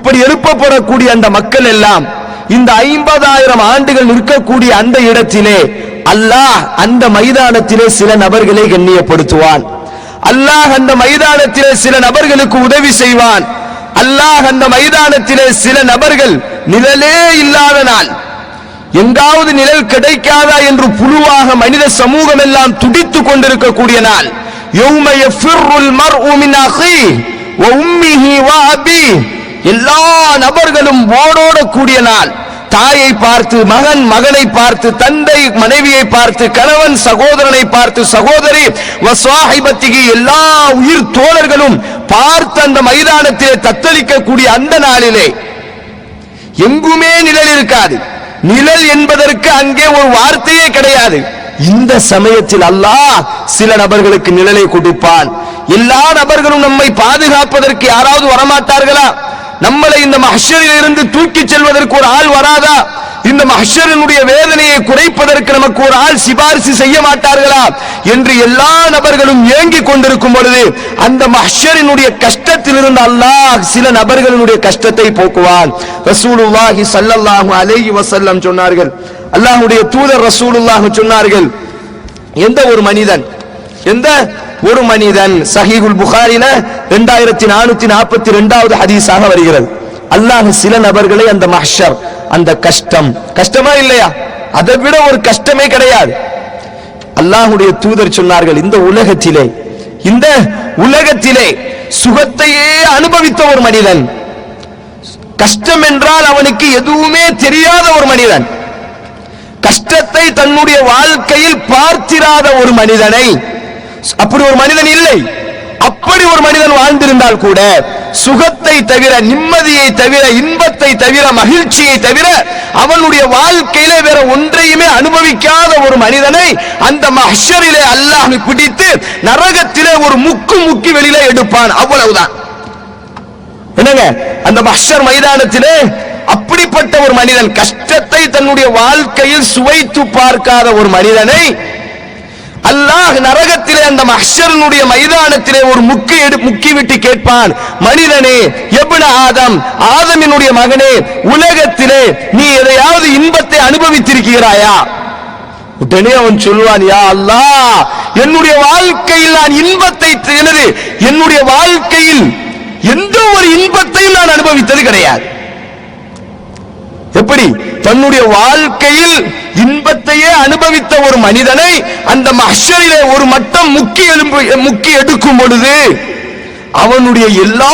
இப்படி எழுப்பப்படக்கூடிய அந்த மக்கள் எல்லாம் இந்த ஐம்பதாயிரம் ஆண்டுகள் நிற்கக்கூடிய அந்த இடத்திலே அல்லாஹ் அந்த மைதானத்திலே சில நபர்களை கண்ணியப்படுத்துவான். அல்லாஹ் அந்த மைதானத்திலே சில நபர்களுக்கு உதவி செய்வான். அல்லாஹ் அந்த மைதானத்திலே சில நபர்கள் நிழலே இல்லாத நாள். எங்காவது நிழல் கிடைக்காதா என்று புழுவாக மனித சமூகம் எல்லாம் துடித்துக் கொண்டிருக்கக்கூடிய நாள். யௌம யஃபிர்ருல் மர்உ மின் வ உம்மிஹி வ எல்லா நபர்களும் ஓடோடக்கூடிய நாள். தாயை பார்த்து மகன் மகனை பார்த்து தந்தை மனைவியை பார்த்து கணவன் சகோதரனை பார்த்து சகோதரி வசாஹிபத்திக்கு எல்லா உயிர் தோழர்களும் பார்த்து அந்த மைதானத்திலே தத்தளிக்கக்கூடிய அந்த நாளிலே. எங்குமே நிழல் இருக்காது. நிழல் என்பதற்கு அங்கே ஒரு வார்த்தையே கிடையாது. இந்த சமயத்தில் அல்லாஹ் சில நபர்களுக்கு நிழலை கொடுப்பான். எல்லா நபர்களும் நம்மை பாதுகாப்பதற்கு யாராவது வரமாட்டார்களா? நம்மளை இந்த மஹஷரில் இருந்து தூக்கிச் செல்வதற்கு ஒரு ஆள் வராதா? இந்த மஹஷரனுடைய வேதனையை குறைப்பதற்கு நமக்கு ஒரு ஆள் சிபாரிசு செய்ய மாட்டார்களா? என்று எல்லா நபர்களும் ஏங்கிக் கொண்டிருக்கும் பொழுது அந்த மஹஷரினுடைய கஷ்டத்தில் இருந்து அல்லாஹ் சில நபர்களுடைய கஷ்டத்தை போக்குவான். ரசூலுல்லாஹி சல்லல்லாஹு அலைஹி வஸல்லம் சொன்னார்கள். அல்லாஹ்வுடைய தூதர் ரசூலுல்லாஹ் சொன்னார்கள். எந்த ஒரு மனிதன் எந்த ஒரு மனிதன் சஹீகுல் புகாரில இரண்டாயிரத்தி நானூத்தி நாற்பத்தி ரெண்டாவது ஹதீஸாக வருகிறது. அல்லாஹ் சில நபர்களை அந்த மஹர் அந்த கஷ்டம் கஷ்டமா இல்லையா? அதை விட ஒரு கஷ்டமே கிடையாது. அல்லாஹுடைய தூதர் சொன்னார்கள் இந்த உலகத்திலே இந்த உலகத்திலே சுகத்தையே அனுபவித்த ஒரு மனிதன் கஷ்டம் என்றால் அவனுக்கு எதுவுமே தெரியாத ஒரு மனிதன் கஷ்டத்தை தன்னுடைய வாழ்க்கையில் பார்த்திராத ஒரு மனிதனை அப்படி ஒரு மனிதன் இல்லை. அப்படி ஒரு மனிதன் வாழ்ந்திருந்தால் கூட சுகத்தை தவிர நிம்மதியை தவிர இன்பத்தை தவிர மகிழ்ச்சியை தவிர அவனுடைய வாழ்க்கையில வேற ஒன்றையுமே அனுபவிக்காத ஒரு மனிதனை அந்த மஹரிலே அல்லாஹ் பிடித்து நரகத்திலே ஒரு முக்கு முக்கி வெளியில எடுப்பான். அவ்வளவுதான். என்னங்க? அந்த மஹர் மைதானத்திலே அப்படிப்பட்ட ஒரு மனிதன் கஷ்டத்தை தன்னுடைய வாழ்க்கையில் சுவைத்து பார்க்காத ஒரு மனிதனை அல்லாஹ் நரகத்திலே அந்த மஹ்ஷரனுடைய மைதானத்திலே ஒரு முக்கி எடு முக்கி விட்டு கேட்பான். மனிதனே எப்ன ஆதம் ஆதமினுடைய மகனே உலகத்திலே நீ எதையாவது இன்பத்தை அனுபவித்திருக்கிறாயா? உடனே அவன் சொல்வான் யா அல்லாஹ் என்னுடைய வாழ்க்கையில் நான் இன்பத்தை எனது என்னுடைய வாழ்க்கையில் எந்த ஒரு இன்பத்தையும் நான் அனுபவித்தது கிடையாது. எப்படி? தன்னுடைய வாழ்க்கையில் இன்பத்தையே அனுபவித்த ஒரு மனிதனை அந்த மஷரிலே ஒரு மட்டம் முக்கி எலும்பு முக்கி எடுக்கும் பொழுது அவனுடைய எல்லா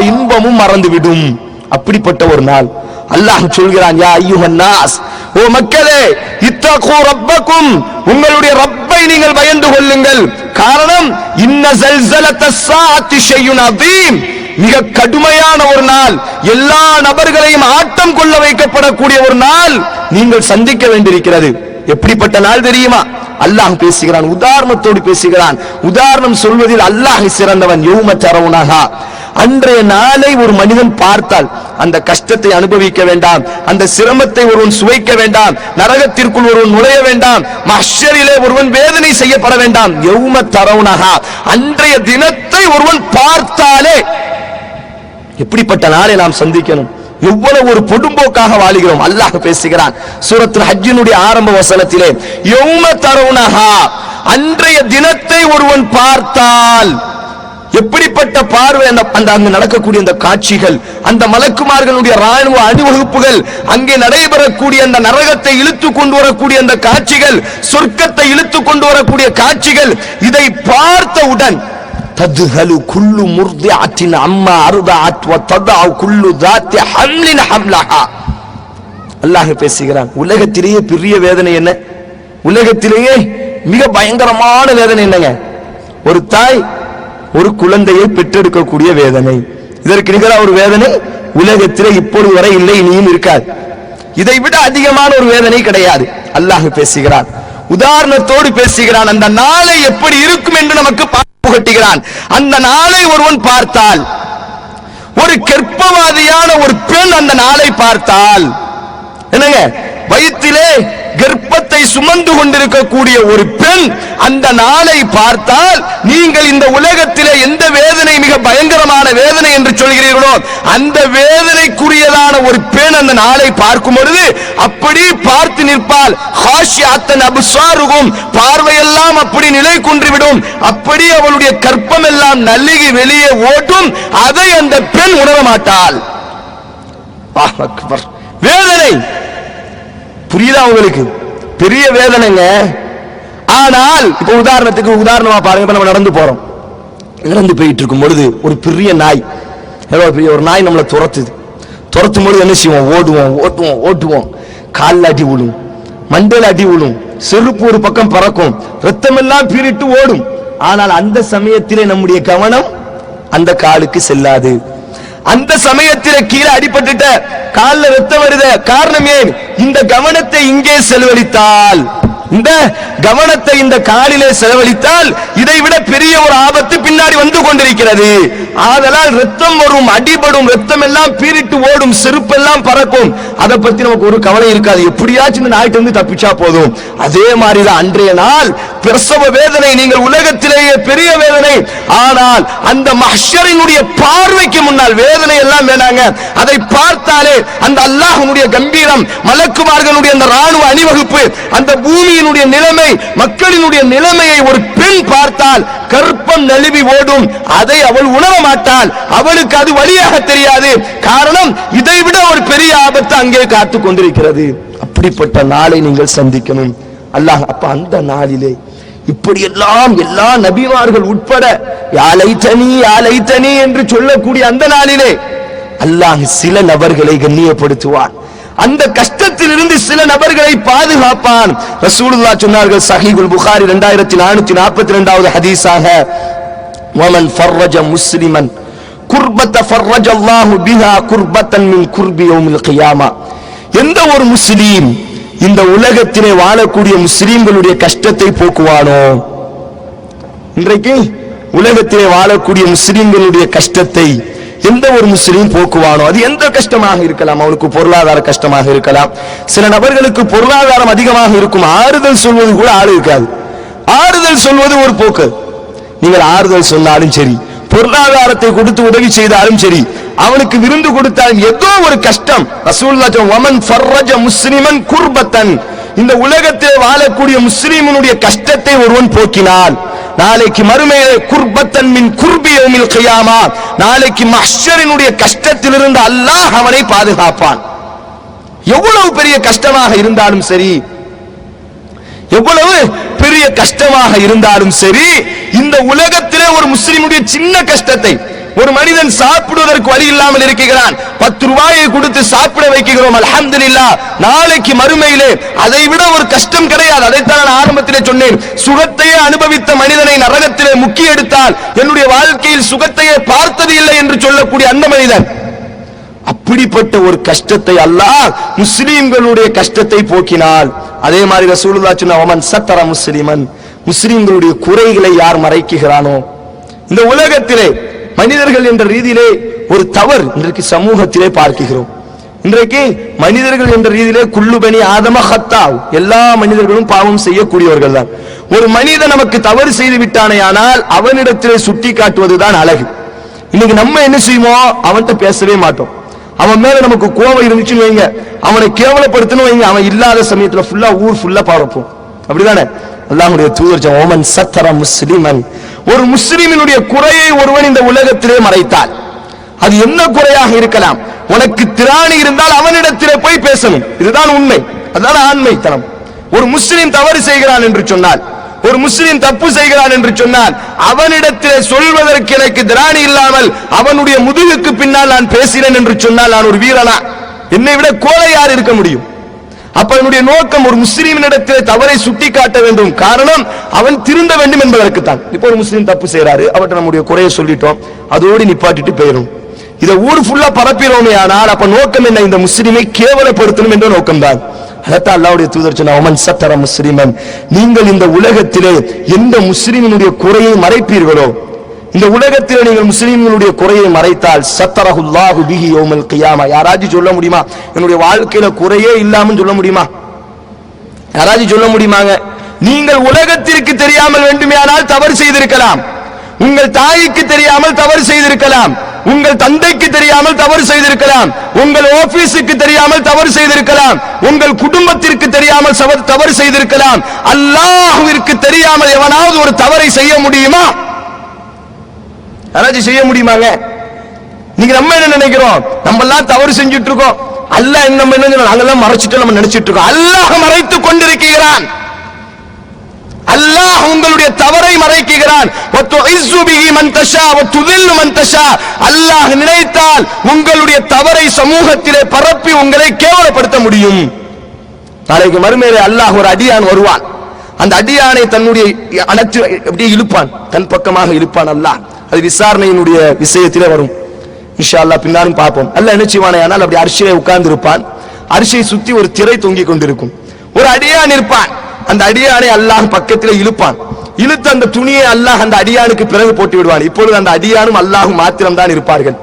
இன்பமும் மறந்துவிடும். அப்படிப்பட்ட ஒரு நாள். அல்லாஹ் சொல்கிறான் யா ஐயுஹன் நாஸ் ஓ மக்களே இத்தக்கும் ரப்பக்கும் உங்களுடைய ரப்பை நீங்கள் பயந்து கொள்ளுங்கள். காரணம் இன்ன ஜல்சலத்த சாத்தி செய்யும் அதீம் மிக கடுமையான ஒரு நாள். எல்லா நபர்களையும் ஆட்டம் கொள்ள வைக்கப்படக்கூடிய ஒரு நாள் நீங்கள் சந்திக்க வேண்டியிருக்கிறது. எப்படிப்பட்ட நாள் தெரியுமா? அல்லாஹ் பேசுகிறான் உதாரணத்தோடு பேசுகிறான். உதாரணம் சொல்வதில் அல்லாஹ் சிறந்தவன் யௌம தரவுனஹா. அன்றைய நாளை ஒரு மனிதன் பார்த்தால் அந்த கஷ்டத்தை அனுபவிக்க வேண்டாம் அந்த சிரமத்தை ஒருவன் சுவைக்க வேண்டாம் நரகத்திற்குள் ஒருவன் நுழைய வேண்டாம் மஷரிலே ஒருவன் வேதனை செய்யப்பட வேண்டாம். யௌம தரவுனகா அன்றைய தினத்தை ஒருவன் பார்த்தாலே எப்படிப்பட்ட நாளை நாம் சந்திக்கணும்? எவ்வளவு ஒரு பொடும்போக்காக வாழுகிறோம்? அல்லாஹ் பேசுகிறான். சூரத்துல் ஹஜ்ஜினுடைய ஆரம்ப வசனத்திலே யோம தருணஹா அன்றைய தினத்தை ஒருவன் பார்த்தால் எப்படிப்பட்ட பார்வை அந்த அந்த அங்கு நடக்கக்கூடிய அந்த காட்சிகள் அந்த மலக்குமார்களுடைய ராணுவ அணிவகுப்புகள் அங்கே நடைபெறக்கூடிய அந்த நரகத்தை இழுத்து கொண்டு வரக்கூடிய அந்த காட்சிகள் சொர்க்கத்தை இழுத்து கொண்டு வரக்கூடிய காட்சிகள் இதை பார்த்தவுடன் تذهل كل مرضعة عما أرضعت وتضع كل ذات حمل حملها அல்லாஹ் பேசுகிறான் உலகத்திலேயே பெரிய வேதனை என்ன உலகத்திலேயே மிக பயங்கரமான வேதனை என்னங்க ஒரு தாய் ஒரு குழந்தையை பெற்றெடுக்கக்கூடிய வேதனை இதற்கு நிகரான ஒரு வேதனை உலகத்திலே இப்பொழுது வரை இல்லை இனியும் இருக்காது இதை விட அதிகமான ஒரு வேதனை கிடையாது அல்லாஹ் பேசுகிறான் உதாரணத்தோடு பேசுகிறான் அந்த நாளை எப்படி இருக்கும் என்று நமக்கு பா- புகட்டுகிறான். அந்த நாளை ஒருவன் பார்த்தால் ஒரு கற்பவாதியான ஒரு பெண் அந்த நாளை பார்த்தால் என்னங்க வயிற்றிலே சுமந்து கொண்டிருக்கக்கூடிய ஒரு பெண் அந்த நாளை பார்த்தால் நீங்கள் இந்த உலகத்திலே எந்த வேதனை மிக பயங்கரமான வேதனை என்று சொல்கிறீர்களோ அந்த வேதனைக்குரியதான ஒரு பெண் அந்த நாளை பார்க்கும் பொழுது அப்படி பார்த்து நிற்பால் அபுசாருகும் பார்வையெல்லாம் அப்படி நிலை குன்றிவிடும் அப்படி அவளுடைய கற்பம் எல்லாம் நல்லுகி வெளியே ஓட்டும் அதை அந்த பெண் உணர மாட்டாள். வேதனை. புரியுதா உங்களுக்கு? பெரிய வேதனைங்க. ஆனால் இப்ப உதாரணத்துக்கு உதாரணமா பாருங்க இப்போ நம்ம நடந்து போறோம். நடந்து போயிட்டு இருக்கும் பொழுது ஒரு பெரிய நாய். பெரிய ஒரு நாய் நம்மளை துரத்துது. துரத்தும் பொழுது என்ன செய்வோம்? ஓடுவோம் ஓட்டுவோம் ஓட்டுவோம். காலில் அடி விழும். மண்டையில் அடி விழும். செருப்பு ஒரு பக்கம் பறக்கும். ரத்தமெல்லாம் பீரிட்டு ஓடும். ஆனால் அந்த சமயத்திலே நம்முடைய கவனம் அந்த காலுக்கு செல்லாது. அந்த சமயத்தில் கீழே அடிபட்டுட்ட கால்ல ரத்தம் வருத காரணம் ஏன்? இந்த கவனத்தை இங்கே செலவழித்தால். இந்த கவனத்தை இந்த காலிலே செலவழித்தால் இதைவிட பெரிய ஒரு ஆபத்து பின்னாடி வந்து கொண்டிருக்கிறது. ஆதலால் ரத்தம் வரும் அடிபடும் ரத்தம் எல்லாம் பீரிட்டு ஓடும் செருப்பெல்லாம் பறக்கும். அதை பத்தி நமக்கு ஒரு கவலை இருக்காது. எப்படியாச்சும் இந்த நாய்ட்டு வந்து தப்பிச்சா போதும். அதே மாதிரிதான் அன்றைய நாள் பிரசவ வேதனை நீங்கள் உலகத்திலேயே பெரிய வேதனை. ஆனால் அந்த மஹரினுடைய பார்வைக்கு முன்னால் வேதனை எல்லாம் வேணாங்க. அதை பார்த்தாலே அந்த அல்லாஹனுடைய கம்பீரம் மலக்குமார்களுடைய அந்த ராணுவ அணிவகுப்பு அந்த பூமியின் பூமியினுடைய நிலைமை மக்களினுடைய நிலைமையை ஒரு பெண் பார்த்தால் கற்பம் நழுவி ஓடும். அதை அவள் உணர மாட்டாள். அவளுக்கு அது வழியாக தெரியாது. காரணம் இதை விட ஒரு பெரிய ஆபத்து அங்கே காத்து கொண்டிருக்கிறது. அப்படிப்பட்ட நாளை நீங்கள் சந்திக்கணும். அல்லாஹ் அப்ப அந்த நாளிலே இப்படி எல்லாம் எல்லா நபிமார்கள் உட்பட யாலை தனி யாலை தனி என்று சொல்லக்கூடிய அந்த நாளிலே அல்லாஹ் சில நபர்களை கண்ணியப்படுத்துவான். அந்த கஷ்டத்திலிருந்து சில நபர்களை பாதுகாப்பான் ரசூலுல்லாஹ் சொன்னார்கள் சஹீஹுல் புகாரி 2442 இரண்டாவது ஹதீஸாக ومن فرج مسلما குர்பத்த ஃபர்ரஜ அல்லாஹு பிஹா குர்பத்தன் மின் குர்பி யௌமில் கியாமா எந்த ஒரு முஸ்லீம் இந்த உலகத்திலே வாழக்கூடிய முஸ்லீம்களுடைய கஷ்டத்தை போக்குவானோ இன்றைக்கு உலகத்திலே வாழக்கூடிய முஸ்லிம்களுடைய கஷ்டத்தை எந்த ஒரு முஸ்லீம் போக்குவானோ அது எந்த கஷ்டமாக இருக்கலாம் அவனுக்கு பொருளாதார கஷ்டமாக இருக்கலாம். சில நபர்களுக்கு பொருளாதாரம் அதிகமாக இருக்கும். ஆறுதல் சொல்வது கூட ஆள் இருக்காது. ஆறுதல் சொல்வது ஒரு போக்கு. நீங்கள் ஆறுதல் சொன்னாலும் சரி பொருளாதாரத்தை கொடுத்து உதவி செய்தாலும் சரி அவனுக்கு விருந்து கொடுத்தாலும் ஏதோ ஒரு கஷ்டம். ரசூல்லா ஃபர்ரஜ முஸ்லிமன் குர்பத்தன். இந்த உலகத்தில் வாழக்கூடிய முஸ்லீமனுடைய கஷ்டத்தை ஒருவன் போக்கினான். நாளைக்கு மறுமையை குர்பத்தன் மின் குர்பி நாளைக்கு மஹ்ஷரினுடைய கஷ்டத்திலிருந்து அல்லாஹ் அவனை பாதுகாப்பான். எவ்வளவு பெரிய கஷ்டமாக இருந்தாலும் சரி எவ்வளவு பெரிய கஷ்டமாக இருந்தாலும் சரி இந்த உலகத்திலே ஒரு முஸ்லிமுடைய சின்ன கஷ்டத்தை ஒரு மனிதன் சாப்பிடுவதற்கு வழி இல்லாமல் இருக்கிறான். பத்து ரூபாயை கொடுத்து சாப்பிட வைக்கிறோம். அல்ஹம்துலில்லாஹ் நாளைக்கு மறுமையிலே அதை விட ஒரு கஷ்டம் கிடையாது. அதைத்தான் நான் ஆரம்பத்திலே சொன்னேன். சுகத்தையே அனுபவித்த மனிதனை நரகத்திலே முக்கி எடுத்தால் என்னுடைய வாழ்க்கையில் சுகத்தையே பார்த்தது இல்லை என்று சொல்லக்கூடிய அந்த மனிதன். அப்படிப்பட்ட ஒரு கஷ்டத்தை அல்லாஹ் முஸ்லீம்களுடைய கஷ்டத்தை போக்கினால் அதே மாதிரி ரசூலுல்லா சொன்ன ஒமன் சத்தர முஸ்லிமன். முஸ்லீம்களுடைய குறைகளை யார் மறைக்குகிறானோ? இந்த உலகத்திலே மனிதர்கள் என்ற ரீதியிலே ஒரு தவறு இன்றைக்கு சமூகத்திலே பார்க்கிறோம். இன்றைக்கு மனிதர்கள் என்ற ரீதியிலே குள்ளுபனி ஆதம ஹத்தாவ். எல்லா மனிதர்களும் பாவம் செய்யக்கூடியவர்கள் தான் ஒரு மனிதன் நமக்கு தவறு செய்து விட்டானே ஆனால் அவனிடத்திலே சுட்டி காட்டுவதுதான் அழகு. இன்னைக்கு நம்ம என்ன செய்வோம் அவன்கிட்ட பேசவே மாட்டோம். அவன் மேல நமக்கு கோவம் இருந்துச்சுன்னு வைங்க. அவனை கேவலப்படுத்தணும் வைங்க. அவன் இல்லாத சமயத்துல ஃபுல்லா ஊர் ஃபுல்லா பார்ப்போம். அப்படிதானே? அல்லாஹ்வுடைய தூதர் ஓமன் சத்தர முஸ்லிமன் ஒரு முஸ்லிமினுடைய குறையை ஒருவன் இந்த உலகத்திலே மறைத்தால் அது என்ன குறையாக இருக்கலாம்? உனக்கு திராணி இருந்தால் அவனிடத்திலே போய் பேசணும். இதுதான் உண்மை. அதுதான் ஆண்மைத்தனம். ஒரு முஸ்லிம் தவறு செய்கிறான் என்று சொன்னால் ஒரு முஸ்லிம் தப்பு செய்கிறான் என்று சொன்னால் அவனிடத்திலே சொல்வதற்கு எனக்கு திராணி இல்லாமல் அவனுடைய முதுகுக்கு பின்னால் நான் பேசினேன் என்று சொன்னால் நான் ஒரு வீரனா? என்னை விட கோலை யார் இருக்க முடியும். அப்ப என்னுடைய நோக்கம் ஒரு முஸ்லீமினிடத்தில் தவறை சுட்டி காட்ட வேண்டும். காரணம் அவன் திருந்த வேண்டும் என்பதற்கு தான் இப்போ ஒரு முஸ்லீம் தப்பு செய்யறாரு அவர்கிட்ட நம்முடைய குறையை சொல்லிட்டோம். அதோடு நிப்பாட்டிட்டு போயிடும் இதை ஊர் ஃபுல்லா பரப்பிரோமே ஆனால் அப்ப நோக்கம் என்ன? இந்த முஸ்லீமை கேவலப்படுத்தணும் என்ற நோக்கம்தான். அதைத்தான் அல்லாவுடைய தூதர் சொன்ன சத்தர முஸ்லீமன். நீங்கள் இந்த உலகத்திலே எந்த முஸ்லீமினுடைய குறையை மறைப்பீர்களோ இந்த உலகத்தில் நீங்கள் முஸ்லீம்களுடைய குறையை மறைத்தால் சத்தரஹுல்லாஹு பிஹி ஓமல் கியாமா. யாராச்சும் சொல்ல முடியுமா? என்னுடைய வாழ்க்கையில குறையே இல்லாமல் சொல்ல முடியுமா? யாராச்சும் சொல்ல முடியுமாங்க? நீங்கள் உலகத்திற்கு தெரியாமல் வேண்டுமேயானால் தவறு செய்திருக்கலாம். உங்கள் தாய்க்கு தெரியாமல் தவறு செய்திருக்கலாம். உங்கள் தந்தைக்கு தெரியாமல் தவறு செய்திருக்கலாம். உங்கள் ஆபீஸுக்கு தெரியாமல் தவறு செய்திருக்கலாம். உங்கள் குடும்பத்திற்கு தெரியாமல் தவறு செய்திருக்கலாம். அல்லாஹுவிற்கு தெரியாமல் எவனாவது ஒரு தவறை செய்ய முடியுமா? யாராச்சும் செய்ய முடியுமாங்க? நீங்க நம்ம என்ன நினைக்கிறோம்? நம்ம எல்லாம் தவறு செஞ்சுட்டு இருக்கோம் அல்லாஹ் என்ன நம்ம என்ன நாங்கெல்லாம் மறைச்சிட்டு நம்ம நினைச்சிட்டு இருக்கோம் அல்லாஹ் மறைத்துக் கொண்டிருக்கிறான். அல்லாஹ் உங்களுடைய தவறை மறைக்குகிறான் அல்லாஹ் நினைத்தால் உங்களுடைய தவறை சமூகத்திலே பரப்பி உங்களை கேவலப்படுத்த முடியும். நாளைக்கு மறுமையிலே அல்லாஹ் ஒரு அடியான் வருவான். அந்த அடியானை தன்னுடைய அணைத்து அப்படியே இழுப்பான். தன் பக்கமாக இழுப்பான் அல்லாஹ். அது விசாரணையினுடைய விஷயத்திலே வரும். இன்ஷா அல்லாஹ் பின்னாலும் பார்ப்போம். அல்ல என்ன அப்படி அரிசியை உட்கார்ந்து இருப்பான் அரிசியை சுத்தி ஒரு திரை தொங்கிக் கொண்டிருக்கும். ஒரு அடியான் இருப்பான். அந்த அடியானை அல்லாஹ் பக்கத்தில் இழுப்பான். இழுத்து அந்த துணியை அல்லாஹ் அந்த அடியானுக்கு பிறகு போட்டு விடுவான். இப்பொழுது அந்த அடியானும் அல்லாஹும் மாத்திரம் தான் இருப்பார்கள்.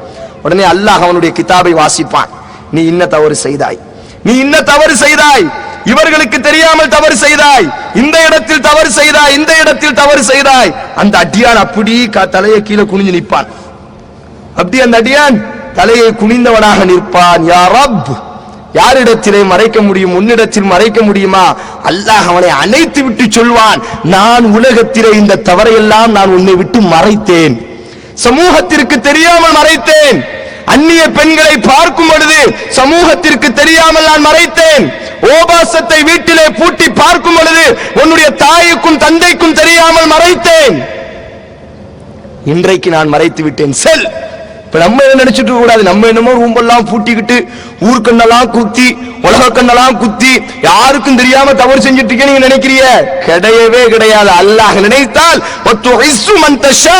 உடனே அல்லாஹ் அவனுடைய கிதாபை வாசிப்பான். நீ இன்ன தவறு செய்தாய். நீ இன்ன தவறு செய்தாய். இவர்களுக்கு தெரியாமல் தவறு செய்தாய். இந்த இடத்தில் தவறு செய்தாய் இந்த இடத்தில் தவறு செய்தாய். அந்த அடியான் அப்படி தலையை கீழே குனிஞ்சு நிற்பான். அப்படி அந்த அடியான் தலையை குனிந்தவனாக நிற்பான். யார் ரப்! யாரிடத்திலே மறைக்க முடியும் உன்னிடத்தில் மறைக்க முடியுமா? அல்லாஹ் அவனை அணைத்து விட்டு சொல்வான் நான் உலகத்திலே இந்த தவறையெல்லாம் நான் உன்னை விட்டு மறைத்தேன். சமூகத்திற்கு தெரியாமல் மறைத்தேன். அந்நிய பெண்களை பார்க்கும் பொழுது சமூகத்திற்கு தெரியாமல் நான் மறைத்தேன். ஓபாசத்தை வீட்டிலே பூட்டி பார்க்கும் பொழுது உன்னுடைய தாய்க்கும் தந்தைக்கும் தெரியாமல் மறைத்தேன். இன்றைக்கு நான் மறைத்து விட்டேன். செல். இப்ப நம்ம என்ன நினைச்சிட்டு கூடாது? நம்ம என்னமோ ரூம்பெல்லாம் பூட்டிக்கிட்டு ஊர்க்கண்ணெல்லாம் குத்தி உலக கண்ணெல்லாம் குத்தி யாருக்கும் தெரியாம தவறு செஞ்சுட்டு நீங்க நினைக்கிறீங்க? கிடையவே கிடையாது. அல்லாஹ் நினைத்தால் மந்தஷா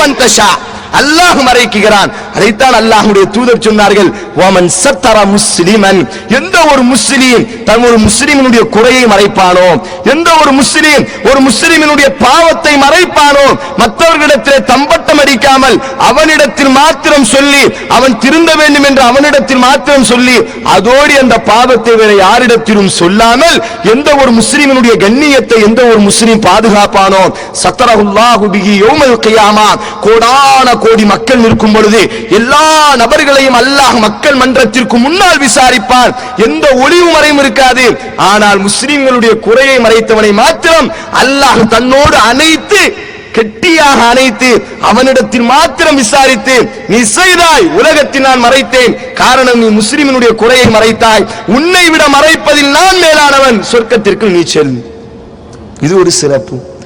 மந்தஷா அல்லாஹ் மறைக்குகிறான் அதைத்தான் அல்லாஹுடைய தூதர் சொன்னார்கள் ஓமன் சத்தர முஸ்லிமன். எந்த ஒரு முஸ்லீம் தன் ஒரு முஸ்லிமினுடைய குறையை மறைப்பானோ எந்த ஒரு முஸ்லீம் ஒரு முஸ்லிமினுடைய பாவத்தை மறைப்பானோ மற்றவர்களிடத்தில் தம்பட்டம் அடிக்காமல் அவனிடத்தில் மாத்திரம் சொல்லி அவன் திருந்த வேண்டும் என்று அவனிடத்தில் மாத்திரம் சொல்லி அதோடு அந்த பாவத்தை வேற யாரிடத்திலும் சொல்லாமல் எந்த ஒரு முஸ்லிமினுடைய கண்ணியத்தை எந்த ஒரு முஸ்லீம் பாதுகாப்பானோ சத்தரகுல்லாஹு பிஹி யௌமல் கியாமா. கோடான கோடி மக்கள் நிற்கும் பொழுது எல்லா நபர்களையும் அல்லாஹ் மக்கள் மன்றத்திற்கு முன்னால் விசாரிப்பான். எந்த ஒளிவு மறையும் இருக்காது. ஆனால் முஸ்லிம்களுடைய குறையை மறைத்தவனை மாத்திரம் அல்லாஹ் தன்னோடு அனைத்து கெட்டியாக அணைத்து அவனிடத்தில் மாத்திரம் விசாரித்து நீ செய்தாய் உலகத்தில் நான் மறைத்தேன். காரணம் நீ முஸ்லிமினுடைய குறையை மறைத்தாய். உன்னை விட மறைப்பதில் நான் மேலானவன். சொர்க்கத்திற்கு நீ செல். இது ஒரு சிறப்பு.